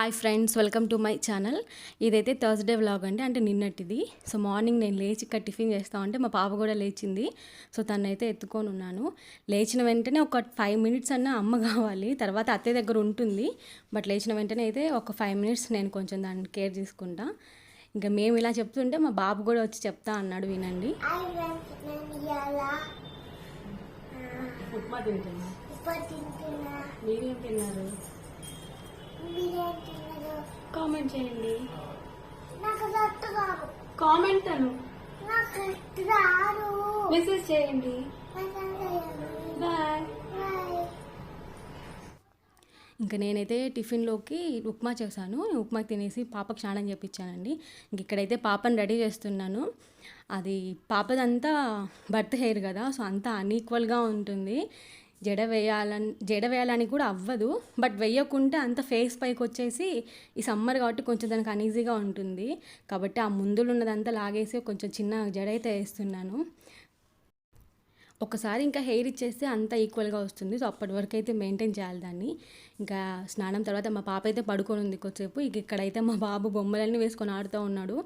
Hi friends welcome to my channel. ఇదైతే Thursday vlog అండి అంటే నిన్నటిది. సో మార్నింగ్ నేను లేచి ఇక్కడ టిఫిన్ చేస్తా ఉంటే మా పాప కూడా లేచింది. సో తనైతే ఎత్తుకొని ఉన్నాను. లేచిన వెంటనే ఒక ఫైవ్ మినిట్స్ అన్న అమ్మ కావాలి తర్వాత అత్తయ్య దగ్గర ఉంటుంది. బట్ లేచిన వెంటనే అయితే ఒక ఫైవ్ మినిట్స్ నేను కొంచెం దాన్ని కేర్ తీసుకుంటా. ఇంకా మేము ఇలా చెప్తుంటే మా బాబు కూడా వచ్చి చెప్తా అన్నాడు వినండి. హాయ్ ఫ్రెండ్స్ నేను ఇవాళ ఉప్మా తింటున్నా. మీరేం తిన్నారు? కామెంట్ చేయండి. కామెంట్ అను. మెసేజ్ చేయండి. బాయ్ ఇంకా నేనైతే టిఫిన్లోకి ఉప్మా చేశాను. ఉప్మా తినేసి పాపకు స్నానం చేపించానండి ఇంక ఇక్కడైతే పాపని రెడీ చేస్తున్నాను. అది పాపదంతా బర్త్ హెయిర్ కదా సో అంతా అన్ఈక్వల్గా ఉంటుంది. జడ వేయాలని జడ వేయాలని కూడా అవ్వదు. బట్ వేయకుంటే అంత ఫేస్ పైకి వచ్చేసి ఈ సమ్మర్ కాబట్టి కొంచెం దానికి అనీజీగా ఉంటుంది. కాబట్టి ఆ ముందులు ఉన్నదంతా లాగేసి కొంచెం చిన్న జడ అయితే వేస్తున్నాను. ఒకసారి ఇంకా హెయిర్ ఇచ్చేస్తే అంత ఈక్వల్గా వస్తుంది. సో అప్పటి వరకు అయితే మెయింటైన్ చేయాలి దాన్ని. ఇంకా స్నానం తర్వాత మా పాప అయితే పడుకొని ఉంది కొద్దిసేపు. ఇక ఇక్కడైతే మా బాబు బొమ్మలన్నీ వేసుకొని ఆడుతూ ఉన్నాడు.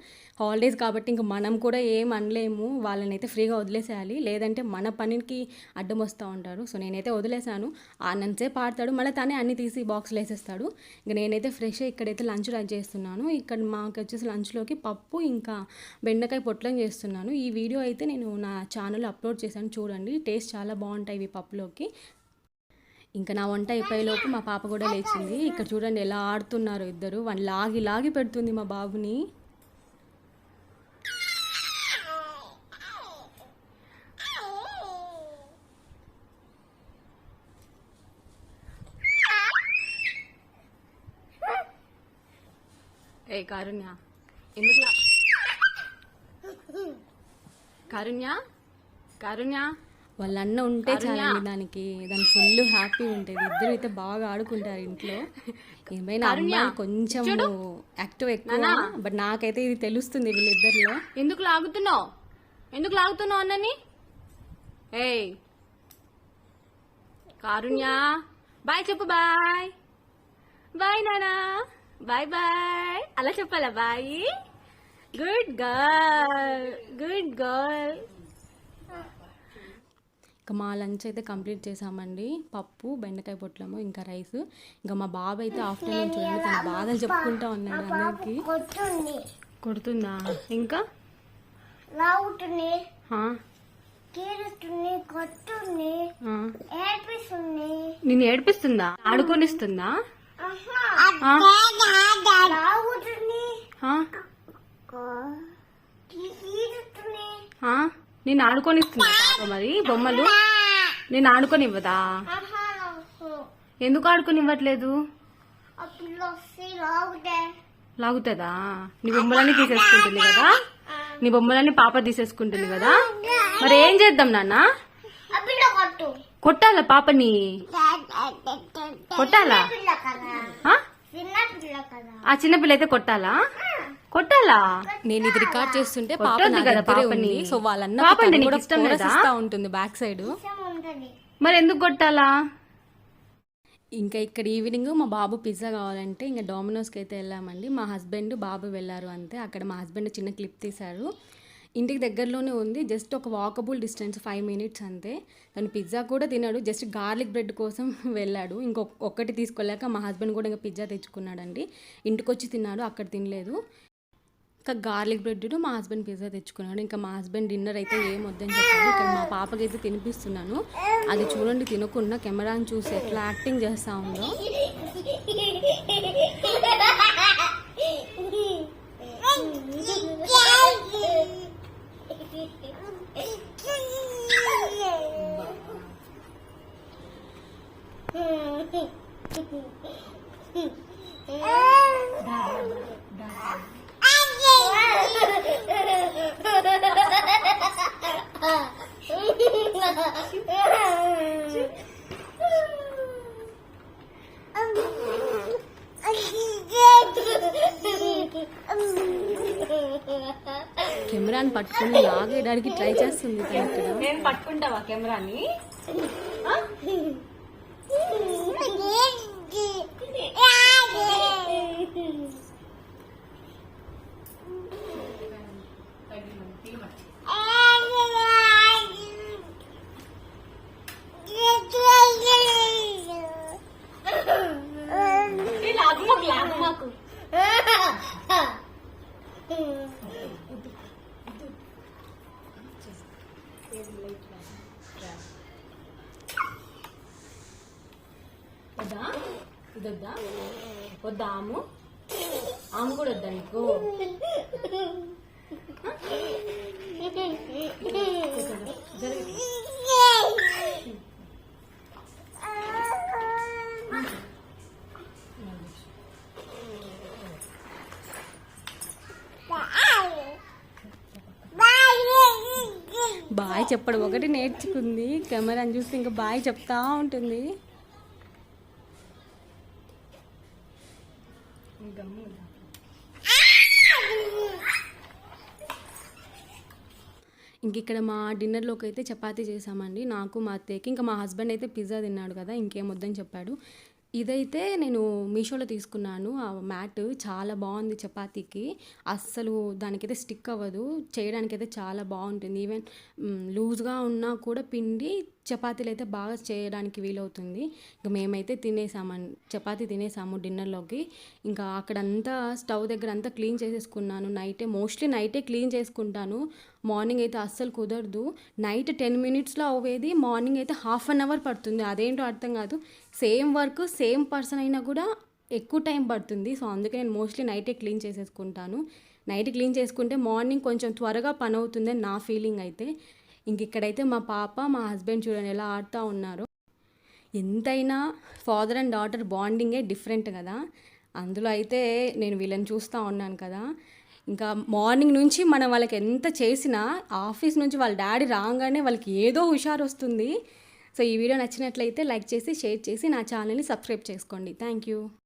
హాలిడేస్ కాబట్టి ఇంకా మనం కూడా ఏం అనలేము. వాళ్ళని అయితే ఫ్రీగా వదిలేసేయాలి. లేదంటే మన పనికి అడ్డం వస్తూ ఉంటారు. సో నేనైతే వదిలేసాను ఆనందసేపు ఆడతాడు. మళ్ళీ తనే అన్ని తీసి బాక్స్లో వేసేస్తాడు. ఇంకా నేనైతే ఫ్రెష్ ఇక్కడైతే లంచ్ రెడీ చేస్తున్నాను. ఇక్కడ మాకు వచ్చేసి లంచ్లోకి పప్పు ఇంకా బెండకాయ పొట్లం చేస్తున్నాను. ఈ వీడియో అయితే నేను నా ఛానల్ అప్లోడ్ చేశాను. చూడండి. టేస్ట్ చాలా బాగుంటాయి ఇవి పప్పులోకి. ఇంకా నా వంట అయిపోయేలోపు మా పాప కూడా లేచింది. ఇక్కడ చూడండి ఎలా ఆడుతున్నారు ఇద్దరు. వాళ్ళు లాగి లాగి పెడుతుంది మా బాబుని. ఏ కారుణ్య. ఎందుకు కారుణ్య? కారుణ్య? వాళ్ళ అన్న ఉంటే చాలండి దానికి. దాని ఫుల్ హ్యాపీ ఉంటుంది. ఇద్దరు అయితే బాగా ఆడుకుంటారు ఇంట్లో. ఏమైనా అమ్మాయి కొంచెం యాక్టివ్ ఎక్కువ బట్ నాకైతే ఇది తెలుస్తుంది వీళ్ళిద్దరిలో. ఎందుకు లాగుతున్నావు? ఎందుకు లాగుతున్నావు అన్నని? ఏయ్. కారుణ్య. బాయ్ చెప్పు బాయ్. బాయ్ నానా. Bye bye. అలా చెప్పాలా bye? Good girl. Good girl. ఇంకా మా లంచ్ అయితే కంప్లీట్ చేసామండి. పప్పు బెండకాయ పొట్లము ఇంకా రైస్. ఇంకా మా బాబు అయితే ఆఫ్టర్నూన్ చూడండి తన బాధలు చెప్పుకుంటా ఉన్నాడు అందరికి. కొడుతుందా. ఇంకా? ఆ. ఏడిపిస్తుంది. ఆడుకొనిస్తుందా? ఆ? కీరుతుంది ఆ? నిన్ను ఆడుకొనిస్తుందా పాప మరి బొమ్మలు. నేను ఆడుకొనివ్వదా ఎందుకు ఆడుకొనివ్వట్లేదు ఆ పిల్ల వస్తే లాగుతే లాగుతుందా? నీ బొమ్మలన్నీ తీసేసుకుంటుంది కదా? నీ బొమ్మలన్నీ పాప తీసేసుకుంటుంది కదా? మరి ఏం చేద్దాం నాన్న? కొట్టాలా పాపని? కొట్టాలా? ఆ? చిన్నపిల్ల అయితే కొట్టాలా? కొట్టాలా? నేను ఇది రికార్డ్ చేస్తుంటే పాప కొట్టొద్దు నా కదా దగ్గరే పాపని. ఉంది. సో వాళ్ళన్న పాప అంటే తను నీకు కూడా ఇష్టం లేదా? పోరసిస్తా ఉంటుంది బ్యాక్ సైడ్. మరి ఎందుకు కొట్టాలా? ఇంకా ఇక్కడ ఈవినింగ్ మా బాబు పిజ్జా కావాలంటే ఇంకా డామినోస్కి అయితే వెళ్ళామండి. మా హస్బెండ్ బాబు వెళ్ళారు అంతే. అక్కడ మా హస్బెండ్ చిన్న క్లిప్ తీశారు. ఇంటికి దగ్గరలోనే ఉంది. జస్ట్ ఒక వాకబుల్ డిస్టెన్స్ ఫైవ్ మినిట్స్ అంతే. తను పిజ్జా కూడా తిన్నాడు జస్ట్ గార్లిక్ బ్రెడ్ కోసం వెళ్ళాడు. ఇంకొక ఒక్కటి తీసుకోలేక మా హస్బెండ్ కూడా ఇంకా పిజ్జా తెచ్చుకున్నాడండి. ఇంటికి వచ్చి తిన్నాడు. అక్కడ తినలేదు. ఇంకా గార్లిక్ బ్రెడ్ మా హస్బెండ్ పిజ్జా తెచ్చుకున్నాడు. ఇంకా మా హస్బెండ్ డిన్నర్ అయితే ఏం వద్దని చెప్పాడు. ఇక్కడ మా పాపకి అయితే తినిపిస్తున్నాను. అది చూడండి తినకుండా కెమెరాని చూసి ఎట్లా యాక్టింగ్ చేస్తా ఉందో. కెమెరాని పట్టుకుని లాగేయడానికి ట్రై చేస్తుంది నేను పట్టుకుంటావా కెమెరాని? ఇది వద్దా వద్దా ఆము? ఆమె కూడా వద్దా నీకు? బాయ్ చెప్పడం. ఒకటి నేర్చుకుంది. కెమెరాని చూస్తే ఇంకా బాయ్ చెప్తా ఉంటుంది. ఇంక ఇక్కడ మా డిన్నర్లోకి అయితే చపాతీ చేసామండి నాకు మా అత్తయ్యకి ఇంకా మా హస్బెండ్ అయితే పిజ్జా తిన్నాడు కదా ఇంకేం వద్దని చెప్పాడు. ఇదైతే నేను మీషోలో తీసుకున్నాను. ఆ మ్యాట్ చాలా బాగుంది చపాతీకి. అస్సలు దానికైతే స్టిక్ అవ్వదు. చేయడానికైతే చాలా బాగుంటుంది. ఈవెన్ లూజ్గా ఉన్నా కూడా పిండి చపాతీలు అయితే బాగా చేయడానికి వీలవుతుంది. ఇంకా మేమైతే తినేసామని చపాతీ తినేసాము డిన్నర్లోకి. ఇంకా అక్కడంతా స్టవ్ దగ్గర అంతా క్లీన్ చేసేసుకున్నాను. నైటే మోస్ట్లీ నైటే క్లీన్ చేసుకుంటాను. మార్నింగ్ అయితే అస్సలు కుదరదు. నైట్ టెన్ మినిట్స్లో అవ్వేది మార్నింగ్ అయితే హాఫ్ అన్ అవర్ పడుతుంది. అదేంటో అర్థం కాదు. సేమ్ వర్క్ సేమ్ పర్సన్ అయినా కూడా ఎక్కువ టైం పడుతుంది. సో అందుకే నేను మోస్ట్లీ నైటే క్లీన్ చేసేసుకుంటాను. నైట్ క్లీన్ చేసుకుంటే మార్నింగ్ కొంచెం త్వరగా పని అవుతుంది నా ఫీలింగ్ అయితే. ఇంక ఇక్కడైతే మా పాప మా హస్బెండ్ చూడండి ఎలా ఆడుతూ ఉన్నారు. ఎంతైనా ఫాదర్ అండ్ డాటర్ బాండింగే డిఫరెంట్ కదా. అందులో అయితే నేను వీళ్ళని చూస్తూ ఉన్నాను కదా. ఇంకా మార్నింగ్ నుంచి మనం వాళ్ళకి ఎంత చేసినా ఆఫీస్ నుంచి వాళ్ళ డాడీ రాగానే వాళ్ళకి ఏదో హుషారు వస్తుంది. సో ఈ వీడియో నచ్చినట్లయితే లైక్ చేసి షేర్ చేసి నా ఛానల్ని సబ్స్క్రైబ్ చేసుకోండి. Thank you